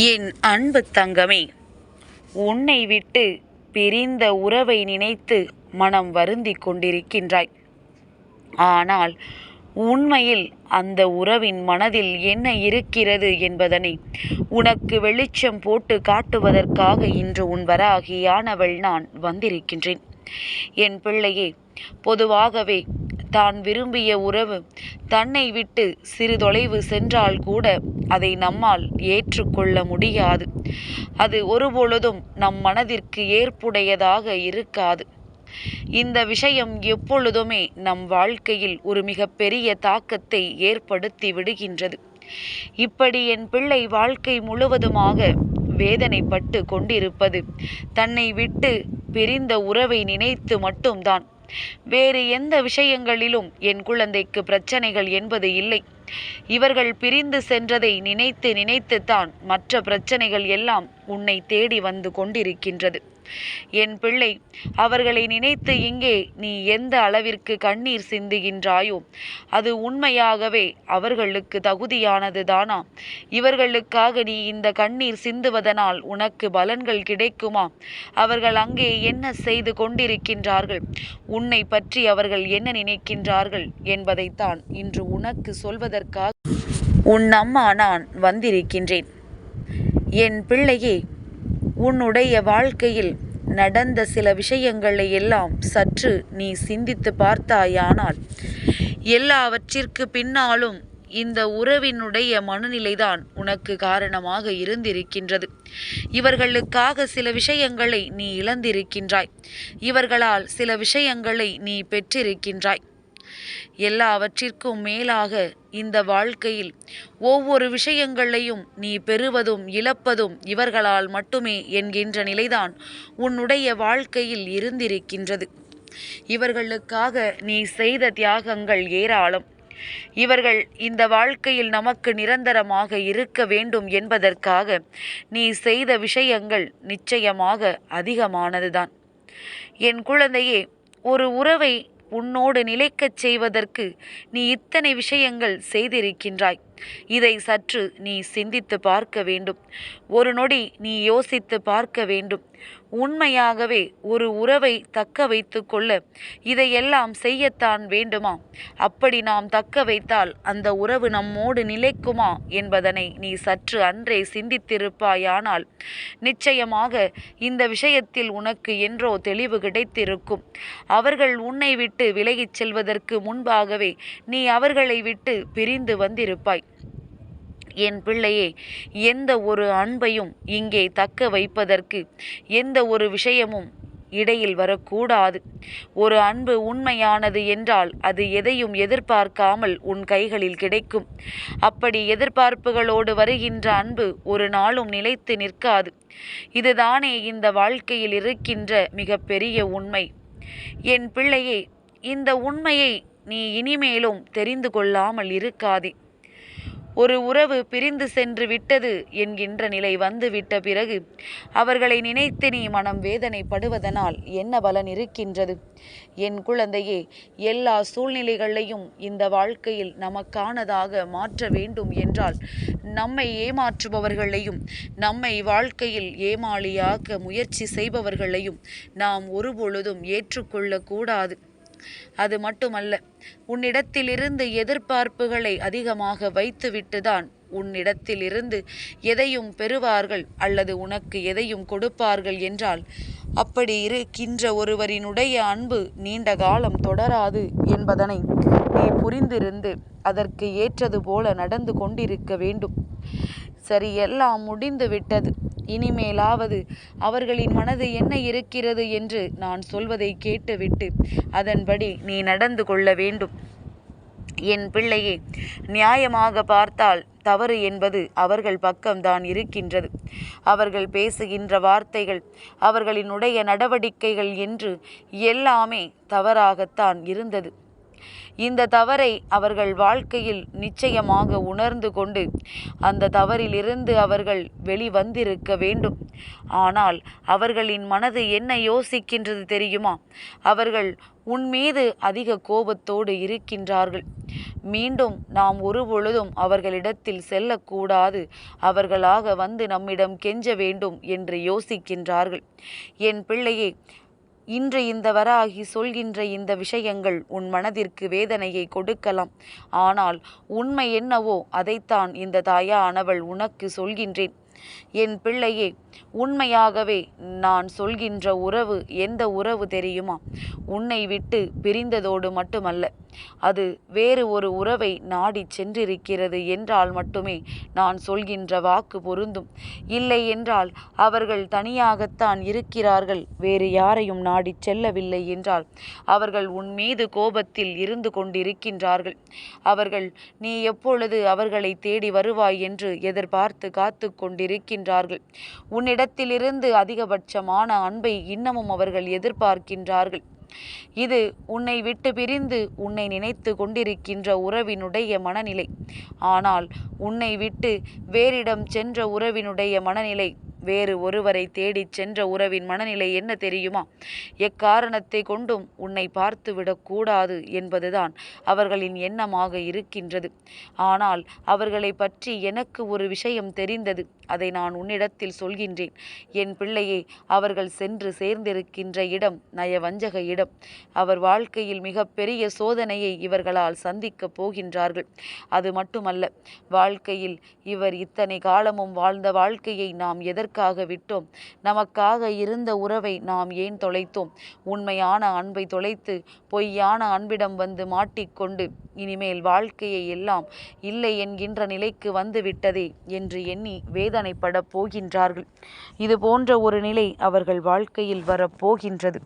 என் அன்பு தங்கமே உன்னை விட்டு பிரிந்த உறவை நினைத்து மனம் வருந்திக் கொண்டிருக்கின்றாய். ஆனால் உண்மையில் அந்த உறவின் மனதில் என்ன இருக்கிறது என்பதனை உனக்கு வெளிச்சம் போட்டு காட்டுவதற்காக இன்று உன் வராகியானவள் நான் வந்திருக்கின்றேன். என் பிள்ளையே பொதுவாகவே தான் விரும்பிய உறவு. தன்னை விட்டு சிறு தொலைவு சென்றால் கூட அதை நம்மால் ஏற்றுக்கொள்ள முடியாது. அது ஒருபொழுதும் நம் மனதிற்கு ஏற்புடையதாக இருக்காது. இந்த விஷயம் எப்பொழுதுமே நம் வாழ்க்கையில் ஒரு மிகப்பெரிய தாக்கத்தை ஏற்படுத்தி விடுகின்றது. இப்படி என் பிள்ளை வாழ்க்கை முழுவதுமாக வேதனைப்பட்டு கொண்டிருப்பது தன்னை விட்டு பிரிந்த உறவை நினைத்து மட்டும்தான். வேறு எந்த விஷயங்களிலும் என் குழந்தைக்கு பிரச்சனைகள் என்பது இல்லை. இவர்கள் பிரிந்து சென்றதை நினைத்து நினைத்துத்தான் மற்ற பிரச்சனைகள் எல்லாம் உன்னை தேடி வந்து கொண்டிருக்கின்றது. என் பிள்ளை அவர்களை நினைத்து இங்கே நீ எந்த அளவிற்கு கண்ணீர் சிந்துகின்றாயோ அது உண்மையாகவே அவர்களுக்கு தகுதியானது தானா? இவர்களுக்காக நீ இந்த கண்ணீர் சிந்துவதனால் உனக்கு பலன்கள் கிடைக்குமா? அவர்கள் அங்கே என்ன செய்து கொண்டிருக்கின்றார்கள்? உன்னை பற்றி அவர்கள் என்ன நினைக்கின்றார்கள் என்பதைத்தான் இன்று உனக்கு சொல்வதற்காக உன் அம்மா நான் வந்திருக்கின்றேன். என் பிள்ளையே உன்னுடைய வாழ்க்கையில் நடந்த சில விஷயங்களை எல்லாம் சற்று நீ சிந்தித்து பார்த்தாயானால் எல்லாவற்றிற்கு பின்னாலும் இந்த உறவினுடைய மனநிலைதான் உனக்கு காரணமாக இருந்திருக்கின்றது. இவர்களுக்காக சில விஷயங்களை நீ இழந்திருக்கின்றாய். இவர்களால் சில விஷயங்களை நீ பெற்றிருக்கின்றாய். எல்லாவற்றிற்கும் மேலாக இந்த வாழ்க்கையில் ஒவ்வொரு விஷயங்களையும் நீ பெறுவதும் இழப்பதும் இவர்களால் மட்டுமே என்கின்ற நிலைதான் உன்னுடைய வாழ்க்கையில் இருந்திருக்கின்றது. இவர்களுக்காக நீ செய்த தியாகங்கள் ஏராளம். இவர்கள் இந்த வாழ்க்கையில் நமக்கு நிரந்தரமாக இருக்க வேண்டும் என்பதற்காக நீ செய்த விஷயங்கள் நிச்சயமாக அதிகமானதுதான். என் குழந்தையே ஒரு உறவை உன்னோடு நிலைக்கச் செய்வதற்கு நீ இத்தனை விஷயங்கள் செய்திருக்கின்றாய். இதை சற்று நீ சிந்தித்து பார்க்க வேண்டும். ஒரு நொடி நீ யோசித்து பார்க்க வேண்டும். உண்மையாகவே ஒரு உறவை தக்க வைத்து கொள்ள இதையெல்லாம் செய்யத்தான் வேண்டுமா? அப்படி நாம் தக்க வைத்தால் அந்த உறவு நம்மோடு நிலைக்குமா என்பதனை நீ சற்று அன்றே சிந்தித்திருப்பாயானால் நிச்சயமாக இந்த விஷயத்தில் உனக்கு என்றோ தெளிவு கிடைத்திருக்கும். அவர்கள் உன்னை விட்டு விலகிச் செல்வதற்கு முன்பாகவே நீ அவர்களை விட்டு பிரிந்து வந்திருப்பாய். என் பிள்ளையே எந்த ஒரு அன்பையும் இங்கே தக்க வைப்பதற்கு எந்த ஒரு விஷயமும் இடையில் வரக்கூடாது. ஒரு அன்பு உண்மையானது என்றால் அது எதையும் எதிர்பார்க்காமல் உன் கைகளில் கிடைக்கும். அப்படி எதிர்பார்ப்புகளோடு வருகின்ற அன்பு ஒரு நாளும் நிலைத்து நிற்காது. இதுதானே இந்த வாழ்க்கையில் இருக்கின்ற மிகப்பெரிய உண்மை. என் பிள்ளையே இந்த உண்மையை நீ இனிமேலும் தெரிந்து கொள்ளாமல் இருக்காதே. ஒரு உறவு பிரிந்து சென்று விட்டது என்கின்ற நிலை வந்துவிட்ட பிறகு அவர்களை நினைத்து நீ மனம் வேதனைப்படுவதனால் என்ன பலன் இருக்கின்றது? என் குழந்தையே எல்லா சூழ்நிலைகளையும் இந்த வாழ்க்கையில் நமக்கானதாக மாற்ற வேண்டும் என்றால் நம்மை ஏமாற்றுபவர்களையும் நம்மை வாழ்க்கையில் ஏமாளியாக்க முயற்சி செய்பவர்களையும் நாம் ஒருபொழுதும் ஏற்றுக்கொள்ளக்கூடாது. அது மட்டுமல்ல உன்னிடத்திலிருந்து எதிர்பார்ப்புகளை அதிகமாக வைத்துவிட்டுதான் உன்னிடத்திலிருந்து எதையும் பெறுவார்கள் அல்லது உனக்கு எதையும் கொடுப்பார்கள் என்றால் அப்படி இருக்கின்ற ஒருவரினுடைய அன்பு நீண்ட காலம் தொடராது என்பதனை நீ புரிந்திருந்து அதற்கு ஏற்றது போல நடந்து கொண்டிருக்க வேண்டும். சரி எல்லாம் முடிந்து விட்டது இனிமேலாவது அவர்களின் மனது என்ன இருக்கிறது என்று நான் சொல்வதை கேட்டுவிட்டு அதன்படி நீ நடந்து கொள்ள வேண்டும். என் பிள்ளையே நியாயமாக பார்த்தால் தவறு என்பது அவர்கள் பக்கம்தான் இருக்கின்றது. அவர்கள் பேசுகின்ற வார்த்தைகள் அவர்களினுடைய நடவடிக்கைகள் என்று எல்லாமே தவறாகத்தான் இருந்தது. இந்த தவறை அவர்கள் வாழ்க்கையில் நிச்சயமாக உணர்ந்து கொண்டு அந்த தவறிலிருந்து அவர்கள் வெளிவந்திருக்க வேண்டும். ஆனால் அவர்களின் மனது என்ன யோசிக்கின்றது தெரியுமா? அவர்கள் உன் மீது அதிக கோபத்தோடு இருக்கின்றார்கள். மீண்டும் நாம் ஒருபொழுதும் அவர்களிடத்தில் செல்லக்கூடாது. அவர்களாக வந்து நம்மிடம் கெஞ்ச வேண்டும் என்று யோசிக்கின்றார்கள். என் பிள்ளையே இன்று இந்த வராகி சொல்கின்ற இந்த விஷயங்கள் உன் மனதிற்கு வேதனையை கொடுக்கலாம். ஆனால் உண்மை என்னவோ அதைத்தான் இந்த தாயானவள் உனக்கு சொல்கின்றேன். என் பிள்ளையே உண்மையாகவே நான் சொல்கின்ற உறவு எந்த உறவு தெரியுமா? உன்னை விட்டு பிரிந்ததோடு மட்டுமல்ல அது வேறு ஒரு உறவை நாடிச் சென்றிருக்கிறது என்றால் மட்டுமே நான் சொல்கின்ற வாக்கு பொருந்தும். இல்லை என்றால் அவர்கள் தனியாகத்தான் இருக்கிறார்கள் வேறு யாரையும் நாடிச் செல்லவில்லை என்றால் அவர்கள் உன் மீது கோபத்தில் இருந்து கொண்டிருக்கின்றார்கள். அவர்கள் நீ எப்பொழுது அவர்களை தேடி வருவாய் என்று எதிர்பார்த்து காத்து கொண்டிருக்கின்றார்கள். உன்னிடத்திலிருந்து அதிகபட்சமான அன்பை இன்னமும் அவர்கள் எதிர்பார்க்கின்றார்கள். இது உன்னை விட்டு பிரிந்து உன்னை நினைத்து கொண்டிருக்கின்ற உறவினுடைய மனநிலை. ஆனால் உன்னை விட்டு வேறிடம் சென்ற உறவினுடைய மனநிலை வேறு ஒருவரை தேடிச் சென்ற உறவின் மனநிலை என்ன தெரியுமா? எக்காரணத்தை கொண்டும் உன்னை பார்த்து விடக்கூடாது என்பதுதான் அவர்களின் எண்ணமாக இருக்கின்றது. ஆனால் அவர்களை பற்றி எனக்கு ஒரு விஷயம் தெரிந்தது. அதை நான் உன்னிடத்தில் சொல்கின்றேன். என் பிள்ளையே அவர்கள் சென்று சேர்ந்திருக்கின்ற இடம் நயவஞ்சக இடம். அவர் வாழ்க்கையில் மிகப்பெரிய சோதனையை இவர்களால் சந்திக்கப் போகின்றார்கள். அது மட்டுமல்ல வாழ்க்கையில் இவர் இத்தனை காலமும் வாழ்ந்த வாழ்க்கையை நாம் எதற்கு எதற்காக விட்டோம். நமக்காக இருந்த உறவை நாம் ஏன் தொலைத்தோம்? உண்மையான அன்பை தொலைத்து பொய்யான அன்பிடம் வந்து மாட்டிக்கொண்டு இனிமேல் வாழ்க்கையை எல்லாம் இல்லை என்கின்ற நிலைக்கு வந்து விட்டதே என்று எண்ணி வேதனைப்படப் போகின்றார்கள். இது போன்ற ஒரு நிலை அவர்கள் வாழ்க்கையில் வரப்போகின்றது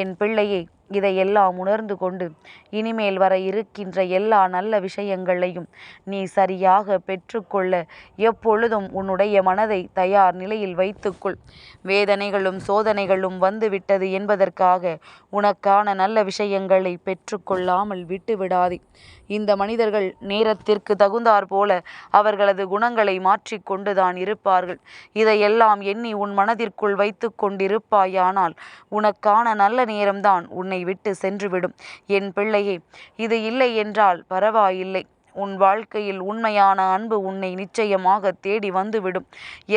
என் பிள்ளையை இதையெல்லாம் உணர்ந்து கொண்டு இனிமேல் வர இருக்கின்ற எல்லா நல்ல விஷயங்களையும் நீ சரியாக பெற்றுக்கொள்ள எப்பொழுதும் உன்னுடைய மனதை தயார் நிலையில் வைத்துக்கொள். வேதனைகளும் சோதனைகளும் வந்துவிட்டது என்பதற்காக உனக்கான நல்ல விஷயங்களை பெற்றுக்கொள்ளாமல் விட்டுவிடாதே. இந்த மனிதர்கள் நேரத்திற்கு தகுந்தாற் போல அவர்களது குணங்களை மாற்றிக்கொண்டுதான் இருப்பார்கள். இதையெல்லாம் எண்ணி உன் மனதிற்குள் வைத்து கொண்டிருப்பாயானால் உனக்கான நல்ல நேரம்தான் உன்னை விட்டு சென்றுவிடும். என் பிள்ளையே இது இல்லை என்றால் பரவாயில்லை. உன் வாழ்க்கையில் உண்மையான அன்பு உன்னை நிச்சயமாக தேடி வந்துவிடும்.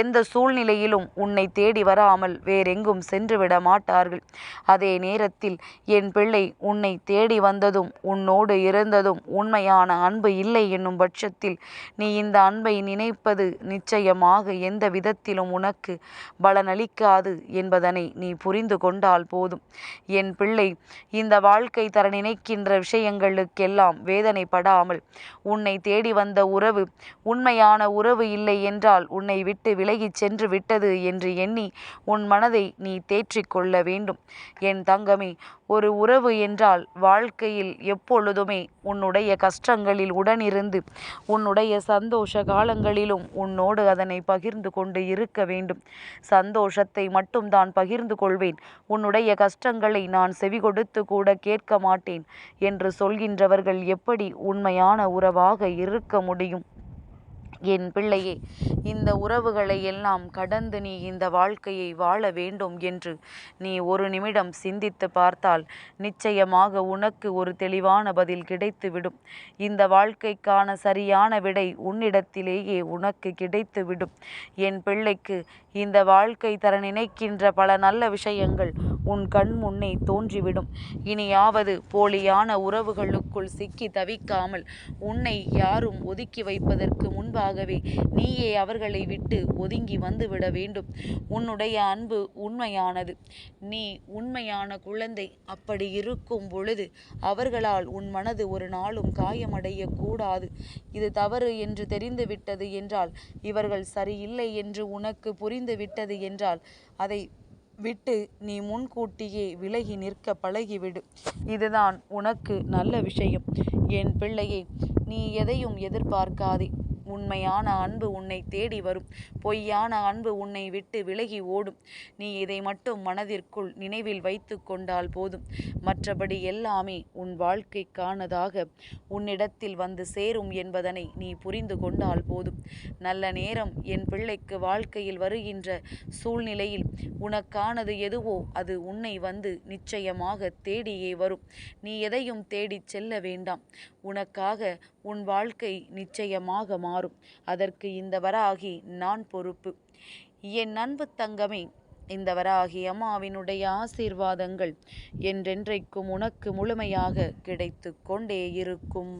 எந்த சூழ்நிலையிலும் உன்னை தேடி வராமல் வேறெங்கும் சென்றுவிட மாட்டார்கள். அதே நேரத்தில் என் பிள்ளை உன்னை தேடி வந்ததும் உன்னோடு இருந்ததும் உண்மையான அன்பு இல்லை என்னும் பட்சத்தில் நீ இந்த அன்பை நினைப்பது நிச்சயமாக எந்த விதத்திலும் உனக்கு பலனளிக்காது என்பதனை நீ புரிந்து கொண்டால் போதும். என் பிள்ளை இந்த வாழ்க்கை தர நினைக்கின்ற விஷயங்களுக்கெல்லாம் வேதனைப்படாமல் உன்னை தேடி வந்த உறவு உண்மையான உறவு இல்லை என்றால் உன்னை விட்டு விலகிச் சென்று விட்டது என்று எண்ணி உன் மனதை நீ தேற்றிக்கொள்ள வேண்டும். என் தங்கமே ஒரு உறவு என்றால் வாழ்க்கையில் எப்பொழுதுமே உன்னுடைய கஷ்டங்களில் உடனிருந்து உன்னுடைய சந்தோஷ காலங்களிலும் உன்னோடு அதனை பகிர்ந்து கொண்டு இருக்க வேண்டும். சந்தோஷத்தை மட்டும் தான் பகிர்ந்து கொள்வேன். உன்னுடைய கஷ்டங்களை நான் செவி கொடுத்து கூட கேட்க மாட்டேன் என்று சொல்கின்றவர்கள் எப்படி உண்மையான உறவாக இருக்க முடியும்? என் பிள்ளையே இந்த உறவுகளை எல்லாம் கடந்து நீ இந்த வாழ்க்கையை வாழ வேண்டும் என்று நீ ஒரு நிமிடம் சிந்தித்து பார்த்தால் நிச்சயமாக உனக்கு ஒரு தெளிவான பதில் கிடைத்துவிடும். இந்த வாழ்க்கைக்கான சரியான விடை உன்னிடத்திலேயே உனக்கு கிடைத்துவிடும். என் பிள்ளைக்கு இந்த வாழ்க்கை தர நினைக்கின்ற பல நல்ல விஷயங்கள் உன் கண் முன்னே தோன்றிவிடும். இனியாவது போலியான உறவுகளுக்குள் சிக்கி தவிக்காமல் உன்னை யாரும் ஒதுக்கி வைப்பதற்கு முன்பாக முன்பாகவே நீயே அவர்களை விட்டு ஒதுங்கி வந்துவிட வேண்டும். உன்னுடைய அன்பு உண்மையானது. நீ உண்மையான குழந்தை. அப்படி இருக்கும் பொழுது அவர்களால் உன் மனது ஒரு நாளும் காயமடைய கூடாது இது தவறு என்று தெரிந்துவிட்டது என்றால் இவர்கள் சரியில்லை என்று உனக்கு புரிந்து விட்டது என்றால் அதை விட்டு நீ முன்கூட்டியே விலகி நிற்க பழகிவிடு. இதுதான் உனக்கு நல்ல விஷயம். என் பிள்ளையே நீ எதையும் எதிர்பார்க்காதே. உண்மையான அன்பு உன்னை தேடி வரும். பொய்யான அன்பு உன்னை விட்டு விலகி ஓடும். நீ இதை மட்டும் மனதிற்குள் நினைவில் வைத்து கொண்டால் போதும். மற்றபடி எல்லாமே உன் வாழ்க்கைக்கானதாக உன்னிடத்தில் வந்து சேரும் என்பதனை நீ புரிந்து கொண்டால் போதும். நல்ல நேரம் என் பிள்ளைக்கு வாழ்க்கையில் வருகின்ற சூழ்நிலையில் உனக்கானது எதுவோ அது உன்னை வந்து நிச்சயமாக தேடியே வரும். நீ எதையும் தேடிச் செல்ல வேண்டாம். உனக்காக உன் வாழ்க்கை நிச்சயமாக மாறும். அதற்கு இந்த வராகி நான் பொறுப்பு. என் அன்பு தங்கமே இந்த வராகி அம்மாவினுடைய ஆசீர்வாதங்கள் என்றென்றைக்கும் உனக்கு முழுமையாக கிடைத்து கொண்டே இருக்கும்.